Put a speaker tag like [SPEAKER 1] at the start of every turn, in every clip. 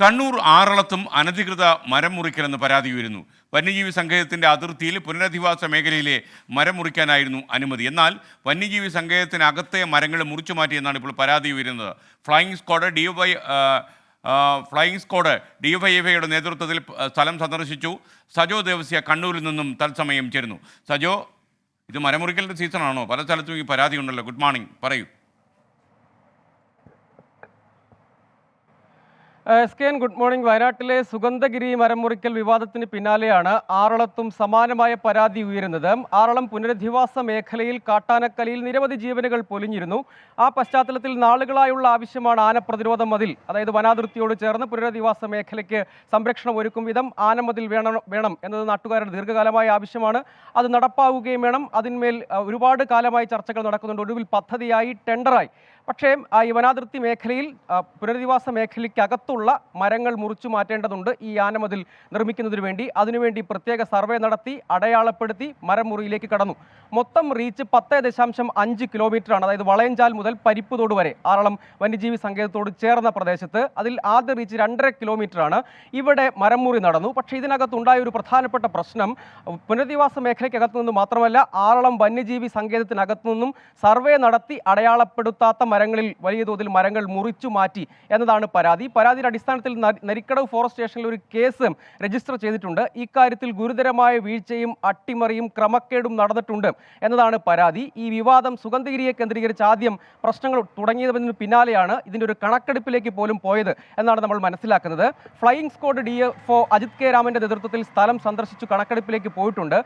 [SPEAKER 1] കണ്ണൂർ ആറളത്തും അനധികൃത മരം മുറിക്കലെന്ന് പരാതി ഉയരുന്നു. വന്യജീവി സങ്കേതത്തിന്റെ അതിർത്തിയിൽ പുനരധിവാസ മേഖലയിലെ മരം മുറിക്കാനായിരുന്നു അനുമതി. എന്നാൽ വന്യജീവി സങ്കേതത്തിനകത്തെ മരങ്ങൾ മുറിച്ചു മാറ്റിയെന്നാണ് ഇപ്പോൾ പരാതി ഉയരുന്നത്. Flying squad D Y flying squad D Y F ഐയുടെ നേതൃത്വത്തിൽ സ്ഥലം സന്ദർശിച്ചു. സജോ ദേവസ്യ കണ്ണൂരിൽ നിന്നും തത്സമയം ചേരുന്നു. സജോ ഇത് മരമുറിക്കലിന്റെ സീസണാണോ? പല സ്ഥലത്തും ഈ പരാതി ഉണ്ടല്ലോ. Good morning. പറയൂ.
[SPEAKER 2] S K N good morning. വയനാട്ടിലെ സുഗന്ധഗിരി മരം മുറിക്കൽ വിവാദത്തിന് പിന്നാലെയാണ് ആറളത്തും സമാനമായ പരാതി ഉയരുന്നത്. ആറളം പുനരധിവാസ മേഖലയിൽ കാട്ടാനക്കലിയിൽ നിരവധി ജീവനുകൾ പൊലിഞ്ഞിരുന്നു. ആ പശ്ചാത്തലത്തിൽ നാളുകളായുള്ള ആവശ്യമാണ് ആന പ്രതിരോധ മതിൽ. അതായത് വനാതിർത്തിയോട് ചേർന്ന് പുനരധിവാസ മേഖലയ്ക്ക് സംരക്ഷണം ഒരുക്കും വിധം ആനമതിൽ വേണം വേണം എന്നത് നാട്ടുകാരുടെ ദീർഘകാലമായ ആവശ്യമാണ്. അത് നടപ്പാവുകയും വേണം. അതിന്മേൽ ഒരുപാട് കാലമായി ചർച്ചകൾ നടക്കുന്നുണ്ട്. ഒടുവിൽ പദ്ധതിയായി ടെൻഡറായി. പക്ഷേ ഈ വനാതിർത്തി മേഖലയിൽ പുനരധിവാസ പുനരധിവാസ മേഖലയ്ക്കകത്തുള്ള മരങ്ങൾ മുറിച്ചു മാറ്റേണ്ടതുണ്ട് ഈ ആനമതിൽ നിർമ്മിക്കുന്നതിന് വേണ്ടി. അതിനുവേണ്ടി പ്രത്യേക സർവേ നടത്തി അടയാളപ്പെടുത്തി മരം മുറിയിലേക്ക് കടന്നു. മൊത്തം റീച്ച് പത്ത് ദശാംശം അഞ്ച് കിലോമീറ്ററാണ് അതായത് വളയഞ്ചാൽ മുതൽ പരിപ്പുതോട് വരെ ആറളം വന്യജീവി സങ്കേതത്തോട് ചേർന്ന പ്രദേശത്ത്. അതിൽ ആദ്യ റീച്ച് രണ്ടര കിലോമീറ്ററാണ് ഇവിടെ മരം മുറി നടന്നു. പക്ഷേ ഇതിനകത്തുണ്ടായ ഒരു പ്രധാനപ്പെട്ട പ്രശ്നം പുനരധിവാസ മേഖലയ്ക്കകത്തു നിന്ന് മാത്രമല്ല ആറളം വന്യജീവി സങ്കേതത്തിനകത്തു നിന്നും സർവേ നടത്തി അടയാളപ്പെടുത്താത്ത മരങ്ങളിൽ വലിയ തോതിൽ മരങ്ങൾ മുറിച്ചു മാറ്റി എന്നതാണ് പരാതി. പരാതി പരാതിയുടെ അടിസ്ഥാനത്തിൽ നരിക്കടവ് ഫോറസ്റ്റ് സ്റ്റേഷനിൽ ഒരു കേസ് രജിസ്റ്റർ ചെയ്തിട്ടുണ്ട്. ഇക്കാര്യത്തിൽ ഗുരുതരമായ വീഴ്ചയും അട്ടിമറിയും ക്രമക്കേടും നടന്നിട്ടുണ്ട് എന്നതാണ് പരാതി. ഈ വിവാദം സുഗന്ധഗിരിയെ കേന്ദ്രീകരിച്ച് ആദ്യം പ്രശ്നങ്ങൾ തുടങ്ങിയതിന് പിന്നാലെയാണ് ഇതിന്റെ ഒരു കണക്കെടുപ്പിലേക്ക് പോലും പോയത് എന്നാണ് നമ്മൾ മനസ്സിലാക്കുന്നത്. Flying squad D F O Ajith K രാമന്റെ നേതൃത്വത്തിൽ സ്ഥലം സന്ദർശിച്ചു കണക്കെടുപ്പിലേക്ക് പോയിട്ടുണ്ട്.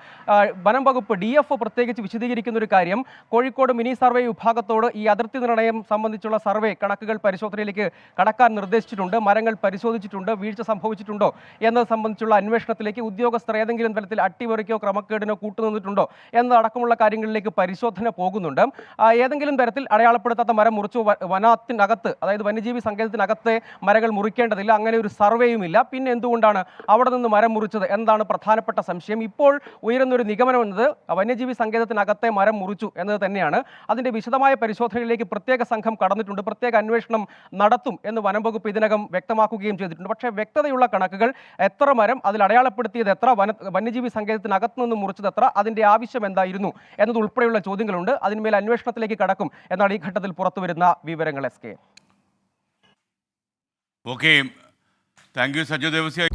[SPEAKER 2] വനം വകുപ്പ് ഡി എഫ് ഒ പ്രത്യേകിച്ച് വിശദീകരിക്കുന്ന ഒരു കാര്യം കോഴിക്കോട് മിനി സർവേ വിഭാഗത്തോട് ഈ അതിർത്തി നിർണയം സംബന്ധിച്ചുള്ള സർവേ കണക്കുകൾ പരിശോധനയിലേക്ക് കടക്കാൻ നിർദ്ദേശിച്ചിട്ടുണ്ട്. മരങ്ങൾ പരിശോധിച്ചിട്ടുണ്ട്? വീഴ്ച സംഭവിച്ചിട്ടുണ്ടോ? എന്നത് സംബന്ധിച്ചുള്ള അന്വേഷണത്തിലേക്ക് ഉദ്യോഗസ്ഥർ ഏതെങ്കിലും തരത്തിൽ അട്ടിമറിക്കോ ക്രമക്കേടിനോ കൂട്ടുനിന്നിട്ടുണ്ടോ എന്നതടക്കമുള്ള കാര്യങ്ങളിലേക്ക് പരിശോധന പോകുന്നുണ്ട്. ഏതെങ്കിലും തരത്തിൽ അടയാളപ്പെടുത്താത്ത മരം മുറിച്ചു വനത്തിനകത്ത് അതായത് വന്യജീവി സങ്കേതത്തിനകത്തെ മരങ്ങൾ മുറിക്കേണ്ടതില്ല. അങ്ങനെ ഒരു സർവേയും ഇല്ല പിന്നെ എന്തുകൊണ്ടാണ് അവിടെ നിന്ന് മരം മുറിച്ചത്? എന്നതാണ് പ്രധാനപ്പെട്ട സംശയം? ഇപ്പോൾ ഉയരുന്നൊരു നിഗമനം എന്നത് വന്യജീവി സങ്കേതത്തിനകത്തെ മരം മുറിച്ചു എന്നത് തന്നെയാണ്. അതിന്റെ വിശദമായ പരിശോധനയിലേക്ക് പ്രത്യേക സംഘം കടന്നിട്ടുണ്ട്. പ്രത്യേക അന്വേഷണം നടത്തും എന്ന് വനം വകുപ്പ് ഇതിനകം വ്യക്തമാക്കുകയും ചെയ്തിട്ടുണ്ട്. പക്ഷേ വ്യക്തതയുള്ള കണക്കുകൾ എത്ര മരം അതിൽ അടയാളപ്പെടുത്തിയത് എത്ര വന വന്യജീവി സങ്കേതത്തിനകത്തു നിന്ന് മുറിച്ചത് എത്ര അതിന്റെ ആവശ്യം എന്തായിരുന്നു എന്നത് ഉൾപ്പെടെയുള്ള ചോദ്യങ്ങളുണ്ട്. അതിന്മേൽ അന്വേഷണത്തിലേക്ക് കടക്കും എന്നാണ് ഈ ഘട്ടത്തിൽ പുറത്തു വരുന്ന വിവരങ്ങൾ S K.
[SPEAKER 1] Okay thank you Saju Devasya